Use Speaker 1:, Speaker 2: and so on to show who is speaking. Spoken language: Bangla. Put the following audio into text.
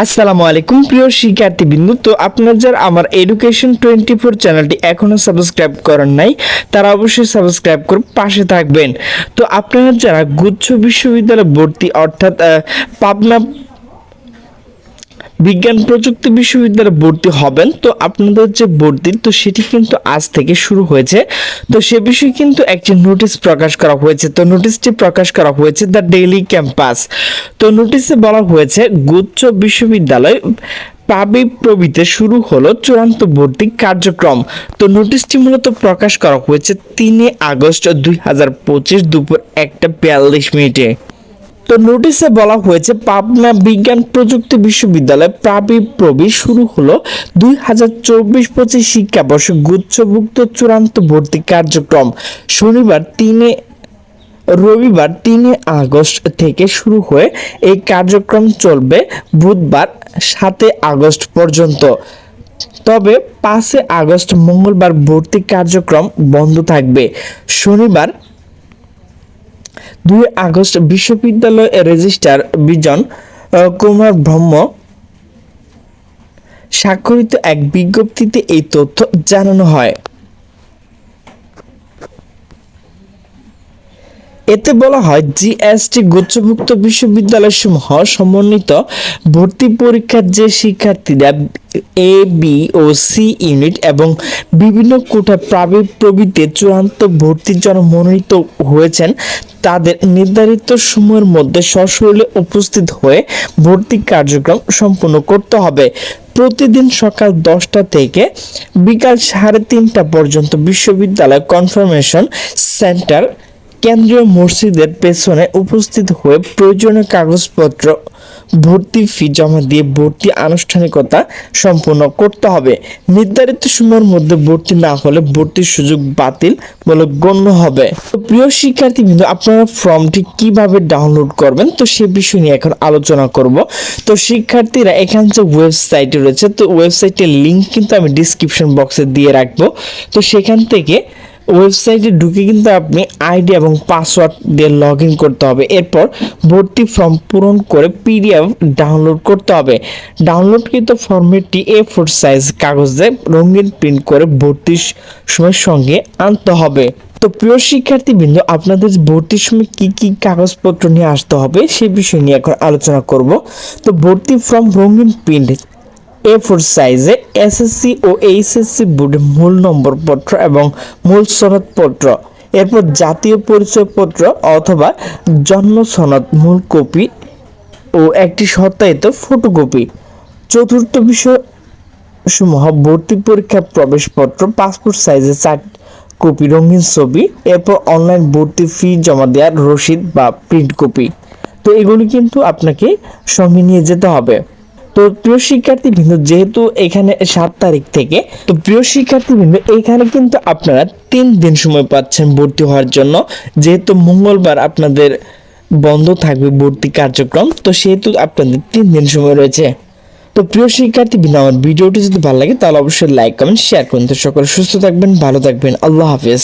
Speaker 1: আসসালামু আলাইকুম, প্রিয় শিক্ষার্থীবৃন্দু তো আপনার যারা আমার এডুকেশন টোয়েন্টি ফোর চ্যানেলটি এখনও সাবস্ক্রাইব করেন নাই, তারা অবশ্যই সাবস্ক্রাইব করে পাশে থাকবেন। তো আপনারা যারা গুচ্ছ বিশ্ববিদ্যালয়ে ভর্তি, অর্থাৎ পাবনা বিজ্ঞান প্রযুক্তি বিশ্ববিদ্যালয়ে ভর্তি হবেন। তো আপনাদের যে ভর্তি, তো সেটি কিন্তু আজ থেকে শুরু হয়েছে। তো সে বিষয়ে কিন্তু একটি নোটিশ প্রকাশ করা হয়েছে। তো নোটিশটি প্রকাশ করা হয়েছে দ্য ডেইলি ক্যাম্পাস। তো নোটিশে বলা হয়েছে, গুচ্ছ বিশ্ববিদ্যালয় পাবি প্রবিতে শুরু হলো চূড়ান্ত ভর্তি কার্যক্রম। তো নোটিশটি মূলত প্রকাশ করা হয়েছে তিনে আগস্ট দুই হাজার পঁচিশ দুপুর একটা বিয়াল্লিশ মিনিটে। তো নোটিশে বলা হয়েছে, পাবনা বিজ্ঞান প্রযুক্তি বিশ্ববিদ্যালয় প্রাবি প্রবি শুরু হলো দুই হাজার চব্বিশ পঁচিশ শিক্ষাবর্ষে গুচ্ছভুক্ত চূড়ান্ত ভর্তি কার্যক্রম। শনিবার তিনে, রবিবার তিনে আগস্ট থেকে শুরু হয়ে এই কার্যক্রম চলবে বুধবার সাতে আগস্ট পর্যন্ত। তবে পাঁচে আগস্ট মঙ্গলবার ভর্তি কার্যক্রম বন্ধ থাকবে। শনিবার দুই আগস্ট বিশ্ববিদ্যালয় রেজিস্ট্রার বিজন কুমার ব্রহ্ম স্বাক্ষরিত এক বিজ্ঞপ্তিতে এই তথ্য জানানো হয়। এতে বলা হয়, জিএসটি গুচ্ছভুক্ত বিশ্ববিদ্যালয় সমূহ সমন্বিত ভর্তি পরীক্ষার যে শিক্ষার্থীরা এ বি ও সি ইউনিট এবং বিভিন্ন কোটা প্রাবি প্রবৃত্তি চূড়ান্ত ভর্তির জন্য মনোনীত হয়েছেন, তাদের নির্ধারিত সময়ের মধ্যে সশরীরে উপস্থিত হয়ে ভর্তি কার্যক্রম সম্পূর্ণ করতে হবে। প্রতিদিন সকাল দশটা থেকে বিকাল সাড়ে তিনটা পর্যন্ত বিশ্ববিদ্যালয় কনফার্মেশন সেন্টার কেন্দ্রীয় মসজিদের পেছনে উপস্থিত হয়ে প্রয়োজনীয় কাগজপত্র, ভর্তি ফি জমা দিয়ে ভর্তি আনুষ্ঠানিকতা সম্পূর্ণ করতে হবে। নির্ধারিত সময়ের মধ্যে ভর্তি না হলে ভর্তির সুযোগ বাতিল বলে গণ্য হবে। তো প্রিয় শিক্ষার্থী কিন্তু আপনারা ফর্মটি কীভাবে ডাউনলোড করবেন? তো সে বিষয় নিয়ে এখন আলোচনা করব। তো শিক্ষার্থীরা, এখানে যে ওয়েবসাইট রয়েছে, তো ওয়েবসাইটের লিঙ্ক কিন্তু আমি ডিসক্রিপশন বক্সে দিয়ে রাখব। তো সেখান থেকে ওয়েবসাইটে ঢুকে কিন্তু আপনি আইডি এবং পাসওয়ার্ড দিয়ে লগ ইন করতে হবে। এরপর ভর্তি ফর্ম পূরণ করে পিডিএফ ডাউনলোড করতে হবে। ডাউনলোডকৃত ফর্মেটটি এ ফোর সাইজ কাগজে রঙিন প্রিন্ট করে ভর্তির সময় সঙ্গে আনতে হবে। তো প্রিয় শিক্ষার্থীবৃন্দ, আপনাদের ভর্তির সময় কি কি কাগজপত্র নিয়ে আসতে হবে সে বিষয় নিয়ে এখন আলোচনা করব। তো ভর্তি ফর্ম রঙিন প্রিন্ট এ ফোর সাইজে এসএসসি ও এইচএসসি বোর্ডের মূল নম্বরপত্র এবং মূল সনদপত্র এরপর জাতীয় পরিচয়পত্র অথবা জন্ম সনদ মূল কপি ও একটি সত্যায়িত ফটোকপি চতুর্থ বিষয় সমূহ, ভর্তি পরীক্ষার প্রবেশপত্র পাসপোর্ট সাইজে চার কপি রঙিন ছবি, এরপর অনলাইন ভর্তি ফি জমা দেওয়ার রসিদ বা প্রিন্ট কপি তো এগুলি কিন্তু আপনাকে সঙ্গে নিয়ে যেতে হবে। তো প্রিয় শিক্ষার্থী বৃন্দ, যেহেতু এখানে সাত তারিখ থেকে, তো প্রিয় শিক্ষার্থী বৃন্দ, এখানে কিন্তু আপনারা তিন দিন সময় পাচ্ছেন ভর্তি হওয়ার জন্য। যেহেতু মঙ্গলবার আপনাদের বন্ধ থাকবে ভর্তি কার্যক্রম, তো সেহেতু আপনাদের তিন দিন সময় রয়েছে। তো প্রিয় শিক্ষার্থী বৃন্দ, আমার ভিডিওটি যদি ভালো লাগে, তাহলে অবশ্যই লাইক কমেন্ট শেয়ার করুন। তো সকলে সুস্থ থাকবেন, ভালো থাকবেন। আল্লাহ হাফেজ।